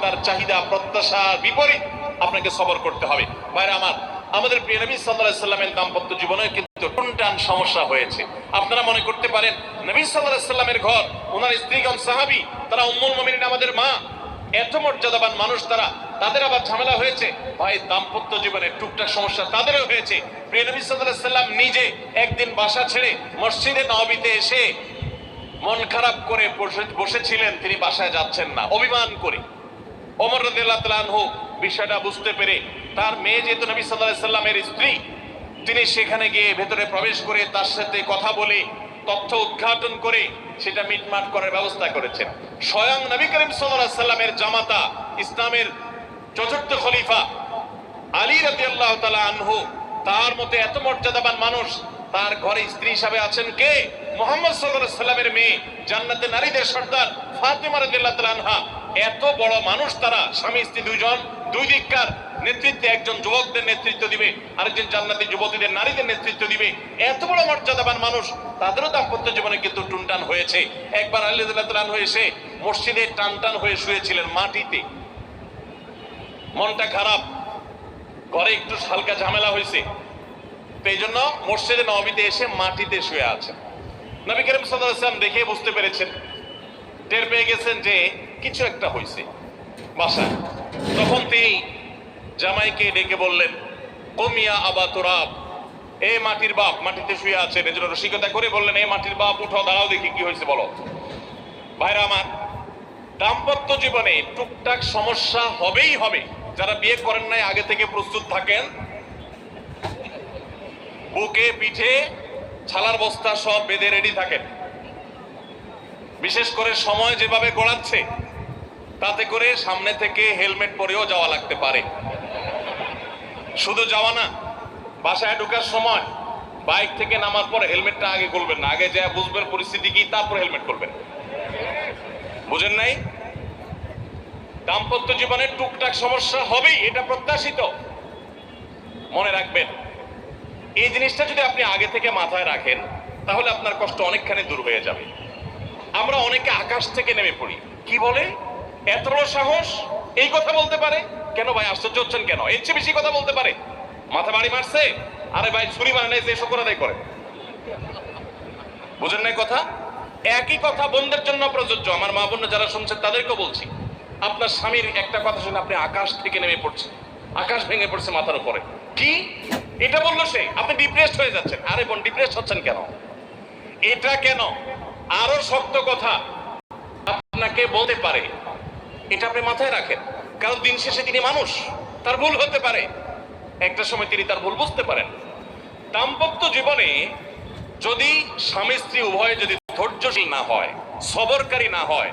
আপনার চাহিদা প্রত্যাশার বিপরীত আপনাকে সবর করতে হবে। ভাইরা আমার, আমাদের প্রিয় নবী সাল্লাল্লাহু সাল্লামের দাম্পত্য জীবনে কিন্তু টুনটান সমস্যা হয়েছে। আপনারা মনে করতে পারেন, নবী সাল্লাল্লাহু সাল্লামের ঘর, ওনার স্ত্রীগণ সাহাবী, তারা উম্মুল মুমিনিন আমাদের মা। এত মর্যাদাবান মানুষ তারা, তাদের আবার ঝামেলা হয়েছে। ভাই, দাম্পত্য জীবনে টুকটাক সমস্যা তাদেরও হয়েছে। প্রিয় নবী আলাইহি সাল্লাম নিজে একদিন বাসা ছেড়ে মসজিদে নবীতে এসে মন খারাপ করে বসে- বসেছিলেন, তিনি বাসায় যাচ্ছেন না। অভিমান করে। ওমর রাদিয়াল্লাহু তাআলা আনহু বিষয়টা বুঝতে পেরে তার মেয়ে যেহেতু নবী আলাইহি সাল্লামের স্ত্রী, তিনি সেখানে গিয়ে ভেতরে প্রবেশ করে তার সাথে কথা বলে, তথ্য উদ্ঘাটন করে সেটা মিটমাট করার ব্যবস্থা করেছেন। স্বয়ং নবী করিম আলাইহি সাল্লামের জামাতা, ইসলামের চতুর্থ খলিফা আলী রাদিয়াল্লাহু তাআলা আনহু, তার মতে এত মর্যাদাবান মানুষ, তার ঘরে স্ত্রী হিসাবে আছেন কে? মোহাম্মদ আলাইহি সাল্লামের মেয়ে, জান্নাতে নারীদের সর্দার ফাতেমা রাদিয়াল্লাহু তাআলা আনহা। এত বড় মানুষ তারা, স্বামী, স্ত্রী দুইজন, দুই দিককার নেতৃত্বে একজন যুবকদের নেতৃত্ব দিবে, আরেকজন জান্নাতি যুবতীদের, নারীদের নেতৃত্ব দিবে। এত বড় মর্যাদাবান মানুষ, তাদেরও দাম্পত্য জীবনে কিন্তু টুনটান হয়েছে। একবার আলী রাদিয়াল্লাহু তাআলা এসে মসজিদে টান টান হয়ে শুয়েছিলেন মাটিতে। মনটা খারাপ, ঘরে একটু হালকা ঝামেলা হয়েছে। তো এই জন্য মসজিদে নবীতে এসে মাটিতে শুয়ে আছেন। নবী করিম সাল্লাম দেখে বুঝতে পেরেছেন টের পেয়ে গেছেন যে কিছু একটা হয়েছে বাসায়। তখন তিনি জামাইকে ডেকে বললেন, কমিয়া আবা তোরাব এ মাটির বাপ, মাটিতে শুয়ে আছেন এজন্য রসিকতা করে বললেন, এ মাটির বাপ, উঠো, দাঁড়াও দেখি কি হয়েছে বলো। ভাইরা আমার, দাম্পত্য জীবনে টুকটাক সমস্যা হবেই হবে। যারা বিয়ে করেন নাই, আগে থেকে প্রস্তুত থাকেন। বুকে, পিঠে, ছালার বস্তা সব বেঁধে রেডি থাকেন। বিশেষ করে সময় যেভাবে গড়াচ্ছে, তাতে করে সামনে থেকে হেলমেট পরেও যাওয়া লাগতে পারে। শুধু যাওয়া না, বাসায় ঢোকার সময় বাইক থেকে নামার পর হেলমেটটা আগে খুলবেন না, আগে যা বুঝবেন পরিস্থিতি কি, তারপর হেলমেট করবেন বুঝেন নাই? দাম্পত্য জীবনে টুকটাক সমস্যা হবেই, এটা প্রত্যাশিত। মনে রাখবেন, এই জিনিসটা যদি আপনি আগে থেকে মাথায় রাখেন, তাহলে আপনার কষ্ট অনেকখানি দূর হয়ে যাবে। আমরা অনেকে আকাশ থেকে নেমে পড়ি। কি বলে? এত সাহস? এই কথা বলতে পারে? কেন ভাই, আশ্চর্য হচ্ছেন কেন? এর চেয়ে বেশি কথা বলতে পারে? মাথা বাড়ি মারছে? আরে ভাই, ছুরি মারে নাই যে এসব করে বুঝেন নাই কথা? একই কথা বোনদের জন্য প্রযোজ্য। আমার মা বোন যারা শুনছেন, তাদেরকেও বলছি। আপনার স্বামীর একটা কথা শুনে আপনি আকাশ থেকে নেমে পড়ছেন। আকাশ ভেঙে পড়ছে মাথার উপরে। কি? এটা বলল সে? আপনি ডিপ্রেসড হয়ে যাচ্ছেন। আরে বোন ডিপ্রেসড হচ্ছেন কেন? এটা কেন? আরও শক্ত কথা আপনাকে বলতে পারে। এটা আপনি মাথায় রাখেন। কারণ দিন শেষে তিনি মানুষ। তার ভুল হতে পারে। একটা সময় তিনি তার ভুল বুঝতে পারেন। দাম্পত্য জীবনে যদি স্বামী স্ত্রী উভয়ে যদি ধৈর্যশীল না হয়, সবরকারী না হয়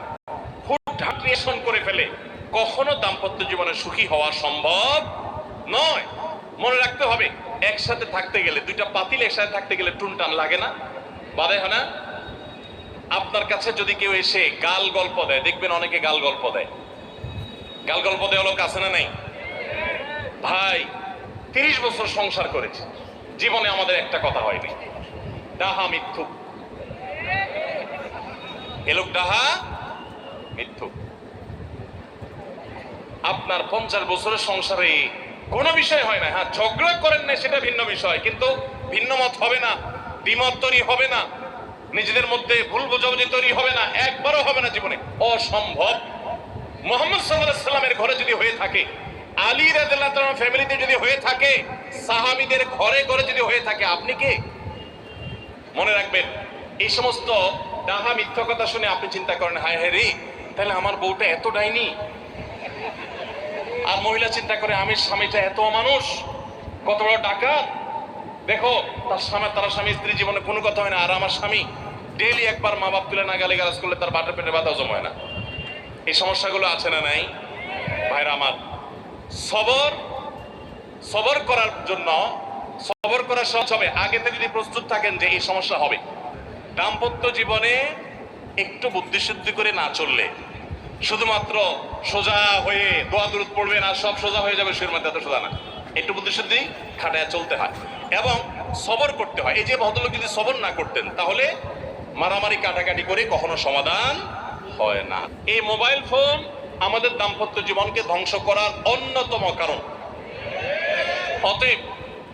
রিয়েকশন করে ফেলে, কখনো দাম্পত্য জীবনে সুখী হওয়া সম্ভব নয়। মনে রাখতে হবে, একসাথে থাকতে গেলে, দুইটা পাতিল একসাথে থাকতে গেলে টুনটান লাগে না। বাদে হয় না? আপনার কাছে যদি কেউ এসে গাল গল্প দেয়, দেখবেন অনেকে গাল গল্প দেয়। গাল গল্প দেওয়া লোক আছে না নাই? ভাই, তিরিশ বছর সংসার করেছে, জীবনে আমাদের একটা কথা হয়নি। ডাহা মিথ্যু। এ লোক ডাহা মিথ্যু। আপনার পঞ্চাশ বছরের সংসারে কোনো বিষয় হয় না। হ্যাঁ ঝগড়া করেন না, সেটা ভিন্ন বিষয়, কিন্তু ভিন্ন মত হবে না, দ্বিমত তৈরি হবে না। নিজেদের মধ্যে ভুল বোঝাবুঝি তৈরি হবে না, একবারও হবে না জীবনে। অসম্ভব। মোহাম্মদ সাল্লাহ সাল্লামের ঘরে যদি হয়ে থাকে, আলী রাদিল্লাহ ফ্যামিলিতে যদি হয়ে থাকে, সাহাবিদের ঘরে ঘরে যদি হয়ে থাকে, আপনি কে? মনে রাখবেন, এই সমস্ত ডাহা মিথ্যা কথা শুনে আপনি চিন্তা করেন, হায় হায় রে, তাহলে আমার বউটা এত ডাইনি? আর মহিলা চিন্তা করে আমি স্বামীটা এত মানুষ কত বড় ডাকাত? দেখো, তার স্বামী তার স্বামী স্ত্রী জীবনে কোনো কথা হয় না। আর আমার স্বামী ডেইলি একবার মা বাপ তুলে না গালি গালাজ করলে তার বাটের পেটে ব্যথাও জমায় না। এই সমস্যাগুলো আছে না নাই? ভাইরা আমার, সবর সবর করার জন্য সবর করা সহজ হবে। আগে থেকে যদি প্রস্তুত থাকেন যে এই সমস্যা হবে। দাম্পত্য জীবনে একটু বুদ্ধিশুদ্ধি করে না চললে, শুধুমাত্র সোজা হয়ে দোয়া দূরত পড়বেন আর সব সোজা হয়ে যাবে শুয়ের মধ্যে এত সোজা না। একটু বুদ্ধিশুদ্ধি খাটায় চলতে হয় এবং সবর করতে হয়। এই যে ভদ্রলোক যদি সবর না করতেন, তাহলে মারামারি কাটাকাটি করে কখনো সমাধান হয় না। এই মোবাইল ফোন আমাদের দাম্পত্য জীবনকে ধ্বংস করার অন্যতম কারণ। অতএব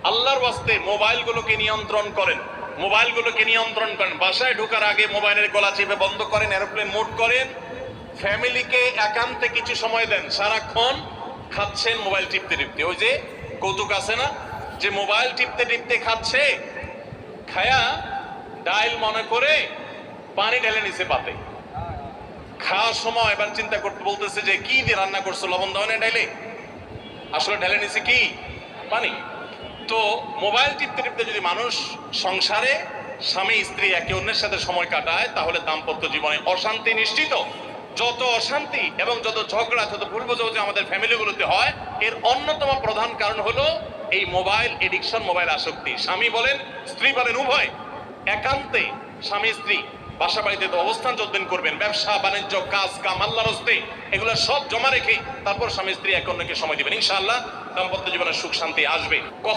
আল্লাহর ওয়াস্তে মোবাইলগুলোকে নিয়ন্ত্রণ করেন। মোবাইলগুলোকে নিয়ন্ত্রণ করেন। বাসায় ঢোকার আগে মোবাইলের গলা চেপে বন্ধ করেন এরোপ্লেন মোড করেন। ফ্যামিলিকে একান্তে কিছু সময় দেন। সারাক্ষণ খাচ্ছেন মোবাইল টিপতে টিপতে ওই যে কৌতুক আছে না? যে মোবাইল টিপতে টিপতে খাচ্ছে, খায়া ডাইল মনে করে পানি ঢেলে নিছে পাতে। খাওয়ার সময় এবার চিন্তা করতে বলতেছে যে, কি দিয়ে রান্না করছ? লবণ দাওয়ানে ডাইলে? আসলে ঢেলে নিছে কি? পানি। তো মোবাইল টিপতে টিপতে যদি মানুষ সংসারে স্বামী, স্ত্রী একে অন্যের সাথে সময় কাটায়, তাহলে দাম্পত্য জীবনে অশান্তি নিশ্চিত। যত অশান্তি এবং যত ঝগড়া, যত ভুল বোঝাবুঝি আমাদের ফ্যামিলিগুলোতে হয়, এর অন্যতম প্রধান কারণ হলো এই মোবাইল এডিকশন, মোবাইল আসক্তি। স্বামী বলেন, স্ত্রী বলেন, উভয় একান্তে স্বামী, স্ত্রী বাসা বাড়িতে তো অবস্থান যতদিন করবেন, ব্যবসা, বাণিজ্য, কাজ, কাম, আল্লাহর হস্তে, এগুলো সব জমা রেখে তারপর স্বামী, স্ত্রী এক অন্যকে সময় দিবেন। ইনশাআল্লাহ দাম্পত্য জীবনের সুখ, শান্তি আসবে।